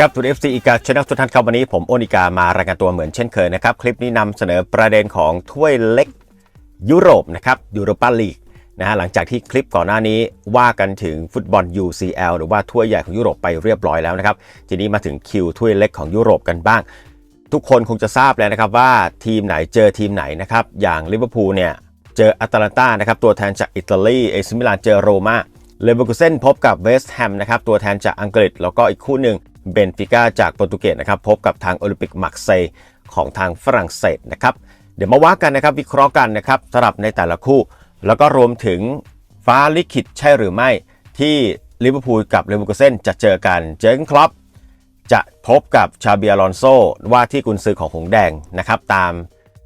ครับทูเอฟซีอีกาชนะทุกท่านครับวันนี้ผมโอนิกามารายงานตัวเหมือนเช่นเคยนะครับ คลิปนี้นำเสนอประเด็นของถ้วยเล็กยุโรปนะครับยูโรปาลีกนะฮะหลังจากที่คลิปก่อนหน้านี้ว่ากันถึงฟุตบอล UCL หรือว่าถ้วยใหญ่ของยุโรปไปเรียบร้อยแล้วนะครับ ทีนี้มาถึงคิวถ้วยเล็กของยุโรปกันบ้าง ทุกคนคงจะทราบแล้วนะครับว่าทีมไหนเจอทีมไหนนะครับอย่างลิเวอร์พูลเนี่ยเจออัตแลนตานะครับตัวแทนจากอิตาลีเอซิมิลานเจอโรมาเลเวอร์คูเซนพบกับเวสต์แฮมนะครับตัวแทนจากอังกฤษแล้วก็อีกคู่หนึ่ง เบนฟิก้าจากโปรตุเกสนะครับพบกับทางโอลิมปิกมักเซย์ของทางฝรั่งเศสนะครับเดี๋ยวมาว่ากันนะครับวิเคราะห์กันนะครับสำหรับในแต่ละคู่ แล้วก็รวมถึงฟ้าลิขิตใช่หรือไม่ที่ลิเวอร์พูลกับเลเวอร์คูเซนจะเจอกันเจอร์เกนคล็อปจะพบกับชาเบียลอนโซว่าที่กุนซือของหงแดงนะครับตาม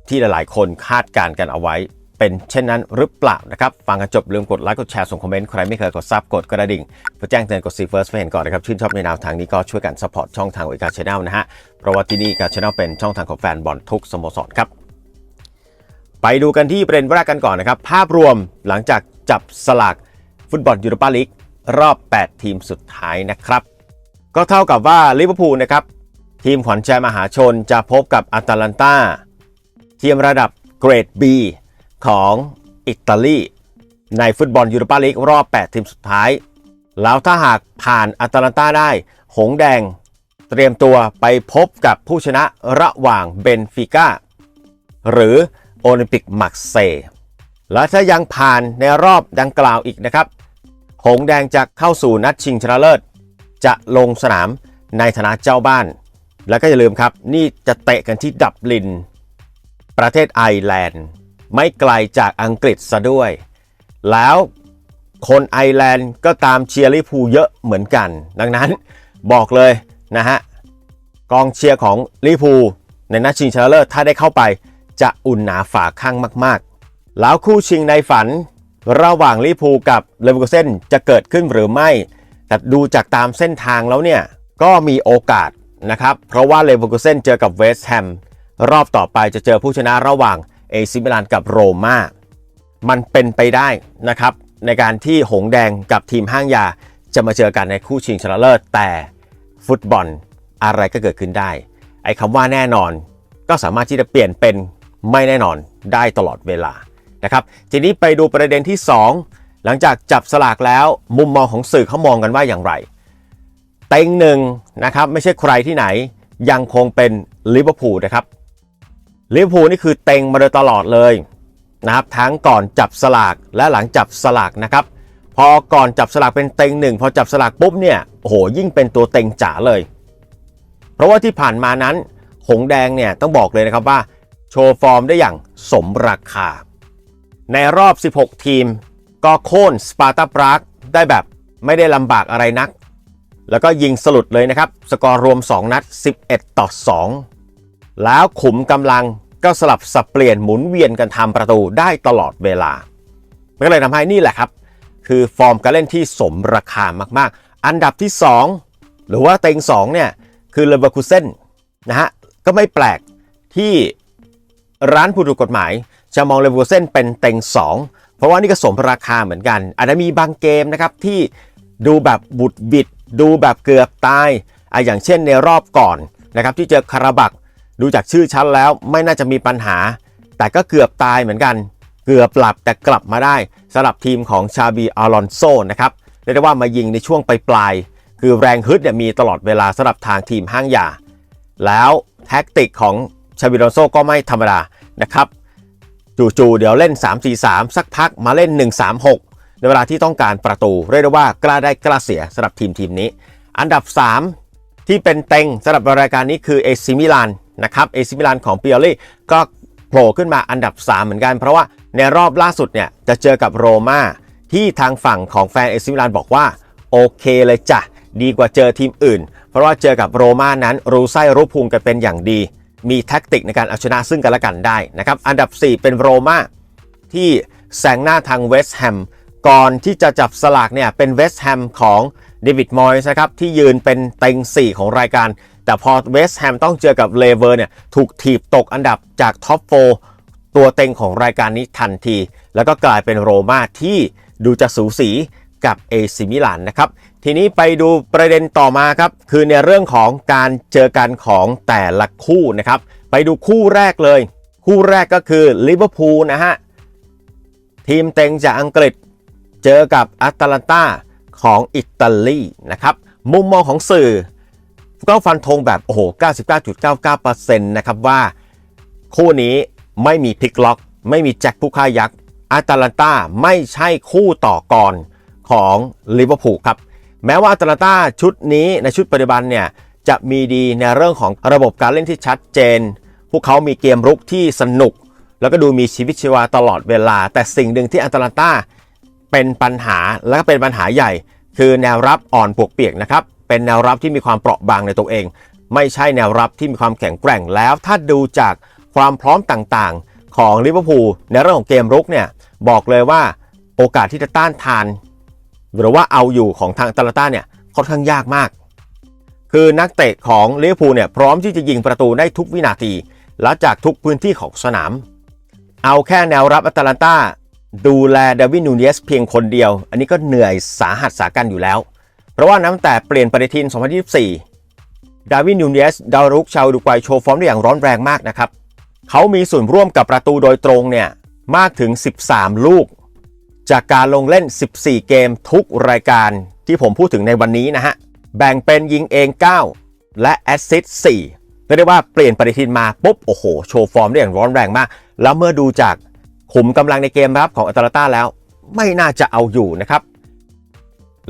ที่หลายๆ คนคาดการณ์กันเอาไว้ เป็นเช่นนั้นหรือเปล่านะครับฟังกันจบลืมกดไลค์กดแชร์ส่งคอมเมนต์ใครไม่เคยกดซับกดกระดิ่งเพื่อแจ้งเตือนกดซีเฟิร์สเพื่อเห็นก่อนนะครับชื่นชอบในแนวทางนี้ก็ช่วยกันสปอร์ตช่องทางวิกาชแนลนะฮะเพราะว่าที่นี่การชแนลเป็นช่องทางของแฟนบอลทุกสโมสรครับไปดูกันที่ประเด็นแรกกันก่อนนะครับภาพรวมหลังจากจับสลากฟุตบอลยูโรปาลีกรอบ 8 ทีมสุดท้ายนะครับ ก็เท่ากับว่าลิเวอร์พูลนะครับทีมขวัญใจมหาชนจะพบกับอตแลนตาทีมระดับเกรด B ของอิตาลีในฟุตบอลยูโรปาลีกรอบ 8 ทีมสุดท้าย แล้วถ้าหากผ่านอาตแลนตาได้ หงแดง เตรียมตัวไปพบกับผู้ชนะระหว่างเบนฟิก้าหรือโอลิมปิกมักเซ และถ้ายังผ่านในรอบดังกล่าวอีกนะครับ หงแดงจะเข้าสู่นัดชิงชนะเลิศ จะลงสนามในฐานะเจ้าบ้าน แล้วก็อย่าลืมครับ นี่จะเตะกันที่ดับลิน ประเทศไอร์แลนด์ ไม่ไกลจากอังกฤษซะด้วย แล้วคนไอร์แลนด์ก็ตามเชียร์ลิพูเยอะเหมือนกัน ดังนั้นบอกเลยนะฮะกองเชียร์ของลิพูในนัดชิงชนะเลิศถ้าได้เข้าไปจะอุ่นหนาฝาข้างมากๆ แล้วคู่ชิงในฝันระหว่างลิพูกับเลเวอร์เซนจะเกิดขึ้นหรือไม่ แต่ดูจากตามเส้นทางแล้วเนี่ย ก็มีโอกาสนะครับ เพราะว่าเลเวอร์เซนเจอกับเวสต์แฮมรอบต่อไปจะเจอผู้ชนะระหว่าง เอซิมิลานกับโรม่ามันเป็นไปได้นะครับในการที่หงแดงกับทีมห้างยาจะมาเจอกันในคู่ชิงชนะเลิศแต่ฟุตบอลอะไรก็เกิดขึ้นได้ ไอ้คำว่าแน่นอนก็สามารถที่จะเปลี่ยนเป็นไม่แน่นอนได้ตลอดเวลานะครับทีนี้ไปดูประเด็นที่ 2 หลังจากจับสลากแล้วมุมมองของสื่อเขามองกันว่าอย่างไร เต็งหนึ่งนะครับไม่ใช่ใครที่ไหนยังคงเป็นลิเวอร์พูลนะครับ ลิเวอร์พูลนี่คือเต็งมาโดยตลอดเลยนะครับทั้งก่อนจับสลากและหลังจับสลากนะครับ พอก่อนจับสลากเป็นเต็งหนึ่งพอจับสลากปุ๊บเนี่ยโอ้โหยิ่งเป็นตัวเต็งจ๋าเลย เพราะว่าที่ผ่านมานั้น หงแดงเนี่ยต้องบอกเลยนะครับว่า โชว์ฟอร์มได้อย่างสมราคา ในรอบ 16 ทีม ก็โค่นสปาร์ตาปรากได้แบบไม่ได้ลำบากอะไรนัก แล้วก็ยิงสลุดเลยนะครับ สกอร์รวม 2 นัด 11 ต่อ 2 แล้วขุมกำลังก็สลับสับเปลี่ยนหมุนเวียนกันทำประตูได้ตลอดเวลามันก็เลยทำให้นี่แหละครับ คือฟอร์มการเล่นที่สมราคามากๆ อันดับที่ 2 หรือว่าเต็ง2เนี่ยคือเลเวอร์คูเซนนะฮะก็ไม่แปลกที่ร้านผู้ถูกกฎหมาย จะมองเลเวอร์คูเซนเป็นเต็ง 2 เพราะว่านี่ก็สมราคาเหมือนกันอาจจะมีบางเกมนะครับที่ดูแบบบุดบิด ดูแบบเกือบตายอะอย่างเช่นในรอบก่อนนะครับที่เจอคาราบัก ดูจากชื่อชั้นแล้วไม่น่าจะมีปัญหา แต่ก็เกือบตายเหมือนกัน เกือบหลับแต่กลับมาได้สำหรับทีมของชาบีอารอนโซนะครับเรียกได้ว่ามายิงในช่วงปลายๆคือแรงฮึดเนี่ยมีตลอดเวลาสำหรับทางทีมห้างยา แล้วแท็กติกของชาบิอารอนโซก็ไม่ธรรมดานะครับจู่ๆเดี๋ยวเล่น 3-4-3 สักพักมาเล่น 1-3-6 ในเวลาที่ต้องการประตู เรียกได้ว่ากล้าได้กล้าเสียสำหรับทีมทีมนี้ อันดับ 3 ที่เป็นเต็งสำหรับรายการนี้คือเอซิมิลาน นะครับเอซิมิลานของเปิโอลี่ก็โผล่ขึ้นมาอันดับ 3 เหมือนกัน เพราะว่าในรอบล่าสุดเนี่ยจะเจอกับโรม่าที่ทางฝั่งของแฟนเอซิมิลานบอกว่า โอเคเลยจ้ะ ดีกว่าเจอทีมอื่น เพราะว่าเจอกับโรม่านั้นรู้ไส้รู้พุงกันเป็นอย่างดี มีแท็กติกในการเอาชนะซึ่งกันและกันได้นะครับอันดับ 4 เป็นโรม่าที่แซงหน้าทางเวสต์แฮมก่อนที่จะจับสลากเนี่ยเป็นเวสต์แฮมของเดวิดมอยส์นะครับที่ยืนเป็นเต็ง 4 ของรายการ แต่พอเวสต์แฮมต้องเจอกับเลเวอร์เนี่ยถูกถีบตกอันดับจากท็อป4ตัวเต็งของรายการนี้ทันที แล้วก็กลายเป็นโรม่าที่ดูจะสูสีกับเอซิมิลานนะครับ ทีนี้ไปดูประเด็นต่อมาครับ คือในเรื่องของการเจอกันของแต่ละคู่นะครับ ไปดูคู่แรกเลย คู่แรกก็คือลิเวอร์พูลนะฮะ ทีมเต็งจากอังกฤษ เจอกับแอตแลนตาของอิตาลีนะครับ มุมมองของสื่อ ก็ฟันธงแบบโอ้โห 99.99%นะครับว่าคู่นี้ไม่มีพลิกล็อก ไม่มีแจ็คผู้ฆ่ายักษ์อาตแลนตาไม่ใช่คู่ต่อกรของลิเวอร์พูลครับ แม้ว่าอาตแลนตาชุดนี้ในชุดปัจจุบันเนี่ยจะมีดีในเรื่องของระบบการเล่นที่ชัดเจน พวกเขามีเกมรุกที่สนุก แล้วก็ดูมีชีวิตชีวาตลอดเวลา แต่สิ่งหนึ่งที่อาตแลนตาเป็นปัญหาและก็เป็นปัญหาใหญ่ คือแนวรับอ่อนปวกเปียกนะครับ เป็นแนวรับที่มีความเปราะบางในตัวเอง ไม่ใช่แนวรับที่มีความแข็งแกร่งแล้วถ้าดูจากความพร้อมต่างๆ ของลิเวอร์พูลในเรื่องของเกมรุกเนี่ยบอกเลยว่าโอกาสที่จะต้านทาน หรือว่าเอาอยู่ของทางตาลต้าเนี่ยค่อนข้างยากมาก คือนักเตะของลิเวอร์พูลเนี่ยพร้อมที่จะยิงประตูได้ทุกวินาที และจากทุกพื้นที่ของสนาม เอาแค่แนวรับอัตแลนตาดูแลเดวินนูเนสเพียงคนเดียว อันนี้ก็เหนื่อยสาหัสสากันอยู่แล้ว ราะว่านับแต่เปลี่ยนปฏิทิน 2024 ดาวินนูเนสดาวรุกชาวอุรุกโชว์ฟอร์มได้อย่างร้อนแรงมากนะครับ เขามีส่วนร่วมกับประตูโดยตรงเนี่ยมากถึง 13 ลูก จากการลงเล่น 14 เกมทุกรายการที่ผมพูดถึงในวันนี้นะฮะ แบ่งเป็นยิงเอง 9 และแอสซิสต์4เรียกได้ว่าเปลี่ยนปฏิทินมาปุ๊บโอ้โห โชว์ฟอร์มได้อย่างร้อนแรงมาก แล้วเมื่อดูจากขุมกำลังในเกมรับของอัตแลนตาแล้ว ไม่น่าจะเอาอยู่นะครับ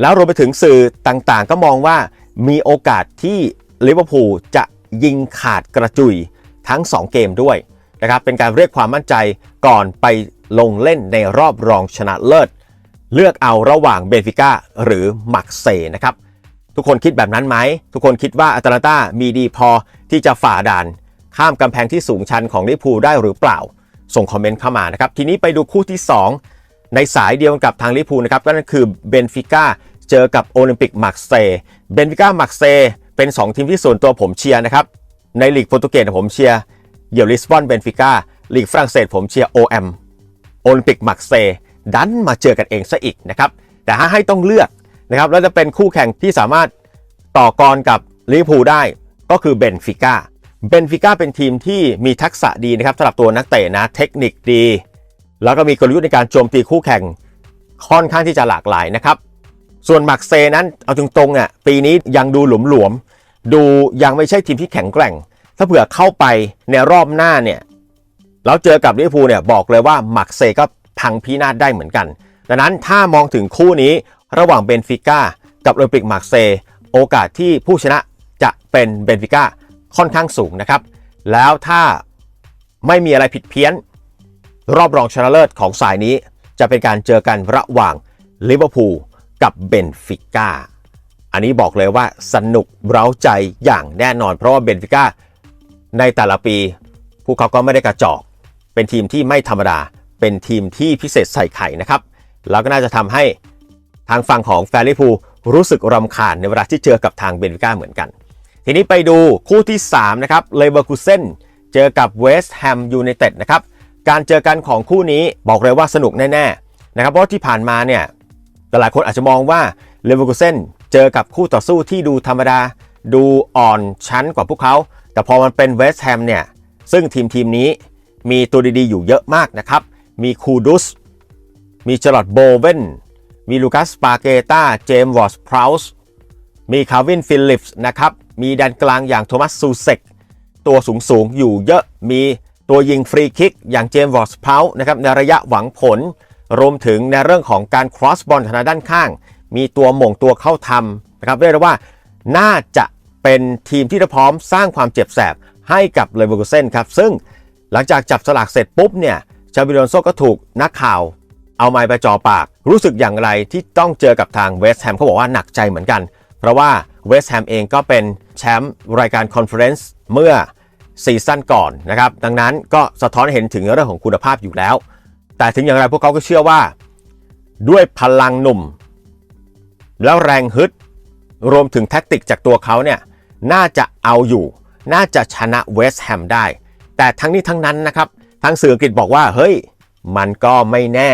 แล้วรวมไปถึงสื่อต่างๆ ก็มองว่ามีโอกาสที่ลิเวอร์พูลจะยิงขาดกระจุยทั้ง 2 เกมด้วยนะครับเป็นการเรียกความมั่นใจก่อนไปลงเล่นในรอบรองชนะเลิศ เลือกเอาระหว่างเบนฟิก้าหรือมักเซนะครับ ทุกคนคิดแบบนั้นไหม ทุกคนคิดว่าอัตแลนตามีดีพอที่จะฝ่าด่าน ข้ามกำแพงที่สูงชันของลิเวอร์พูลได้หรือเปล่า ส่งคอมเมนต์เข้ามานะครับ ทีนี้ไปดูคู่ที่ 2 ในสายเดียวกับทางลิพูนะครับก็นั่นคือเบนฟิก้าเจอกับโอลิมปิกมักเซเบนฟิก้ามักเซเป็น 2 ทีมที่ส่วนตัวผมเชียร์นะครับ ในลีกโปรตุเกสผมเชียร์เยี่ยวลิสบอนเบนฟิก้าลีกฝรั่งเศสผมเชียร์โอเอ็มโอลิมปิกมักเซดันมาเจอกันเองซะอีกนะครับแต่ถ้าให้ต้องเลือกนะครับแล้วจะเป็นคู่แข่งที่สามารถต่อกรกับลิเวอร์พูลได้ก็คือเบนฟิก้าเบนฟิก้าเป็นทีมที่มีทักษะดีนะครับสำหรับตัวนักเตะนะเทคนิคดี แล้วก็มีกลยุทธ์ในการโจมตีคู่แข่งค่อนข้างที่จะหลากหลายนะครับ ส่วนมักเซนั้นเอาตรงๆอะปีนี้ยังดูหลวมๆดูยังไม่ใช่ทีมที่แข็งแกร่ง ถ้าเผื่อเข้าไปในรอบหน้าเนี่ยแล้วเจอกับลิเวอร์พูลเนี่ยบอกเลยว่ามักเซก็พังพินาศได้เหมือนกัน ดังนั้นถ้ามองถึงคู่นี้ระหว่างเบนฟิก้ากับโอลิมปิกมักเซ โอกาสที่ผู้ชนะจะเป็นเบนฟิก้าค่อนข้างสูงนะครับ แล้วถ้าไม่มีอะไรผิดเพี้ยน รอบรองชนะเลิศของสายนี้ จะเป็นการเจอกันระหว่างลิเวอร์พูลกับเบนฟิก้าอันนี้บอกเลยว่าสนุกเร้าใจอย่างแน่นอน เพราะว่าเบนฟิก้าในแต่ละปี พวกเขาก็ไม่ได้กระจอก เป็นทีมที่ไม่ธรรมดา เป็นทีมที่พิเศษใส่ไข่นะครับ แล้วก็น่าจะทำให้ทางฝั่งของแฟริพูลรู้สึกรำคาญในเวลาที่เจอกับทางเบนฟิก้าเหมือนกัน ทีนี้ไปดูคู่ที่ 3 นะครับเลเวอร์คูเซนเจอกับเวสต์แฮมยูไนเต็ดนะครับ การเจอกันของคู่นี้บอกเลยว่าสนุกแน่ๆนะครับเพราะที่ผ่านมาเนี่ยหลายคนอาจจะมองว่าเลเวอร์คูเซนเจอกับคู่ต่อสู้ที่ดูธรรมดา ดูอ่อนชั้นกว่าพวกเขา แต่พอมันเป็นเวสต์แฮมเนี่ยซึ่งทีมทีมนี้มีตัวดีๆ อยู่เยอะมากนะครับ มีคูดุส มีจลอดโบเวนมีลูคัสปาเกตาเจมส์วอร์สพราวส์มีคาร์วินฟิลลิปส์นะครับ มีแดนกลางอย่างโทมัสซูเซกตัวสูงๆ อยู่เยอะ มี ตัวยิงฟรีคิกอย่างเจมส์วอร์สพาวนะครับในระยะหวังผล รวมถึงในเรื่องของการครอสบอลทางด้านข้าง มีตัวหม่งตัวเข้าทำนะครับเรียกได้ว่าน่าจะเป็นทีมที่พร้อมสร้างความเจ็บแสบให้กับเลเวอร์คูเซนครับ ซึ่งหลังจากจับสลากเสร็จปุ๊บเนี่ยชาบิโลนโซก็ถูกนักข่าวเอาไม้ไปจ่อปาก รู้สึกอย่างไรที่ต้องเจอกับทางเวสต์แฮมเขาบอกว่าหนักใจเหมือนกัน เพราะว่าเวสต์แฮมเองก็เป็นแชมป์รายการคอนเฟอเรนซ์เมื่อ ซีซั่นก่อนนะครับ ดังนั้นก็สะท้อนเห็นถึงเรื่องของคุณภาพอยู่แล้ว แต่ถึงอย่างไรพวกเขาก็เชื่อว่า ด้วยพลังหนุ่ม แล้วแรงฮึด รวมถึงแท็กติกจากตัวเขาเนี่ยน่าจะเอาอยู่ น่าจะชนะเวสต์แฮมได้ แต่ทั้งนี้ทั้งนั้นนะครับทางสื่ออังกฤษบอกว่าเฮ้ยมันก็ไม่แน่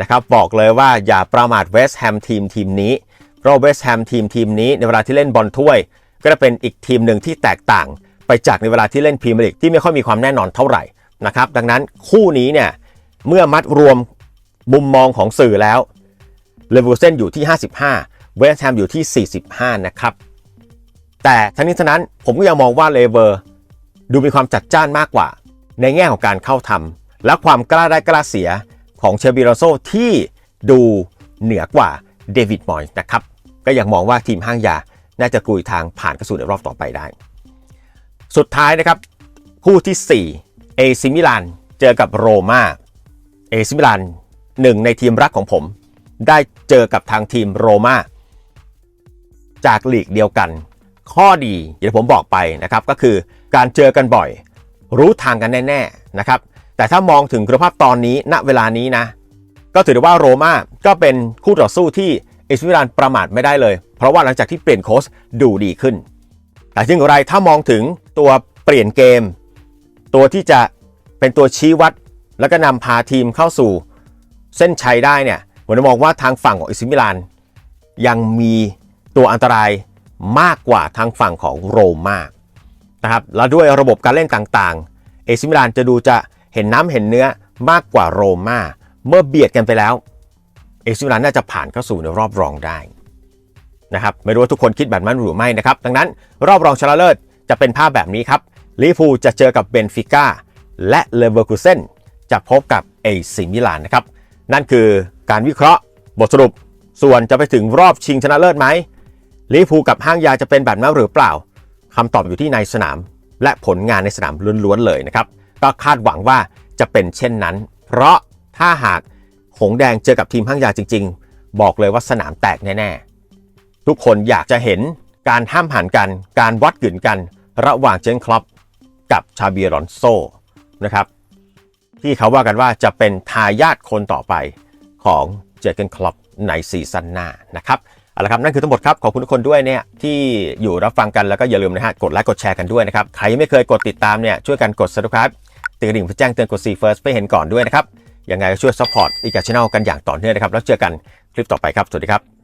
นะครับบอกเลยว่าอย่าประมาทเวสต์แฮมทีมทีมนี้ เพราะเวสต์แฮมทีมทีมนี้ในเวลาที่เล่นบอลถ้วย ก็จะเป็นอีกทีมหนึ่งที่แตกต่าง ไปจากในเวลาที่เล่นพรีเมียร์ลีกที่ไม่ค่อยมีความแน่นอนเท่าไหร่นะครับดังนั้นคู่นี้เนี่ยเมื่อมัดรวมมุมมองของสื่อแล้วเลเวอร์เซนอยู่ที่ 55 เวสต์แฮมอยู่ที่ 45 นะครับ แต่ทั้งนี้ทั้งนั้นผมก็ยังมองว่าเลเวอร์ดูมีความจัดจ้านมากกว่า ในแง่ของการเข้าทำและความกล้าได้กล้าเสียของเชบิโรโซที่ดูเหนือกว่าเดวิดมอยส์นะครับ ก็ยังมองว่าทีมห้างยา น่าจะกุยทางผ่านเข้าสู่ในรอบต่อไปได้ สุดท้ายนะครับ คู่ที่ 4 เอซิมิลานเจอกับโรมาเอซิมิลานหนึ่งในทีมรักของผม ได้เจอกับทางทีมโรมาจากลีกเดียวกัน ข้อดีอย่างที่ผมบอกไปนะครับก็คือการเจอกันบ่อย รู้ทางกันแน่ๆนะครับแต่ถ้ามองถึงคุณภาพตอนนี้ณเวลานี้นะ ก็ถือได้ว่าโรม่าก็เป็นคู่ต่อสู้ที่เอซิมิลานประมาทไม่ได้เลย เพราะว่าหลังจากที่เปลี่ยนโค้ชดูดีขึ้น แต่ถึงอย่างไรถ้ามองถึงตัวเปลี่ยนเกม ตัวที่จะเป็นตัวชี้วัด แล้วก็นำพาทีมเข้าสู่เส้นชัยได้เนี่ยผมมองว่าทางฝั่งของเอซิมิลาน ยังมีตัวอันตรายมากกว่าทางฝั่งของโรม่านะครับแล้วด้วยระบบการเล่นต่างๆ เอซิมิลานจะดูจะเห็นน้ำเห็นเนื้อมากกว่าโรม่าเมื่อเบียดกันไปแล้ว เอซิมิลานน่าจะผ่านเข้าสู่ในรอบรองได้ นะครับไม่รู้ว่าทุกคนคิดแบบนั้นหรือไม่นะครับดังนั้นรอบรองชนะเลิศจะเป็นภาพแบบนี้ครับลิเวอร์พูจะเจอกับเบนฟิก้าและเลเวอร์คูเซนจะพบกับเอซิมิลานนะครับนั่นคือการวิเคราะห์บทสรุป ส่วนจะไปถึงรอบชิงชนะเลิศไหมลิเวอร์พูกับห้างยาจะเป็นแบบนั้นหรือเปล่าคำตอบอยู่ที่ในสนาม และผลงานในสนามล้วนๆเลยนะครับก็คาดหวังว่าจะเป็นเช่นนั้น เพราะถ้าหากหงแดงเจอกับทีมห้างยาจริง ๆ บอกเลยว่าสนามแตกแน่ๆ ทุกคนอยากจะเห็นการห้ามหันกัน การวัดกึ่นกัน ระหว่างเจนคลอปกับชาเบียรอนโซนะครับ ที่เขาว่ากันว่าจะเป็นทายาทคนต่อไปของเจอเกนคลอปในซีซั่นหน้านะครับเอาละครับนั่นคือทั้งหมดครับ ขอบคุณทุกคนด้วยเนี่ยที่อยู่รับฟังกันแล้วก็อย่าลืมนะฮะกดไลค์กดแชร์กันด้วยนะครับ ใครยังไม่เคยกดติดตามเนี่ยช่วยกันกด subscribe ติดกระดิ่งเพื่อแจ้งเตือนกด see first เพื่อเห็นก่อนด้วยนะครับยังไงก็ช่วย support อีกาช n นลกันอย่างต่อเนื่องนะครับ แล้วเจอกันคลิปต่อไปครับ สวัสดีครับ